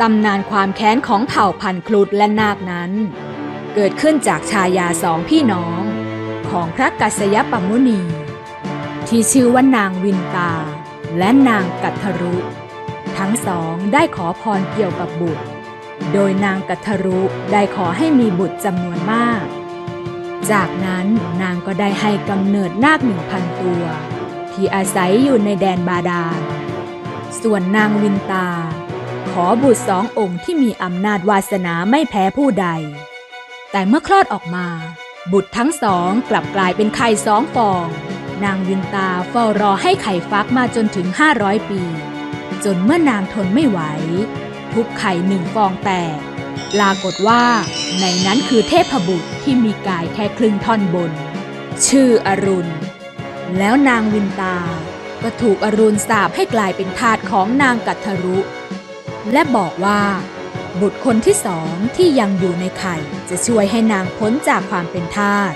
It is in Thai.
ตำนานความแค้นของเผ่าพันธุ์ครุฑและนาคนั้น เกิดขึ้นจากชายาสองพี่น้องของพระกัสยปมุนี ที่ชื่อว่านางวินตา และนางกัทรุ ทั้งสองได้ขอพรเกี่ยวกับบุตร โดยนางกัทรุได้ขอให้มีบุตรจำนวนมาก จากนั้นนางก็ได้ให้กำเนิดนาคหนึ่งพันตัว ที่อาศัยอยู่ในแดนบาดาลส่วนนางวินตา อบุตรสององค์ที่มีอำนาจวาสนาไม่แพ้ผู้ใด แต่เมื่อคลอดออกมา บุตรทั้งสองกลับกลายเป็นไข่สองฟอง นางวินตาเฝ้ารอให้ไข่ฟักมาจนถึง 500 ปี จนเมื่อนางทนไม่ไหว ทุกไข่หนึ่งฟองแตกปรากฏว่าในนั้นคือเทพบุตรที่มีกายแค่ครึ่งท่อนบน ชื่ออรุณ แล้วนางวินตาก็ถูกอรุณสาปให้กลายเป็นทาสของนางกัทธรุ และบอกว่า บุตรคนที่สองที่ยังอยู่ในไข่จะช่วยให้นางพ้นจากความเป็นทาส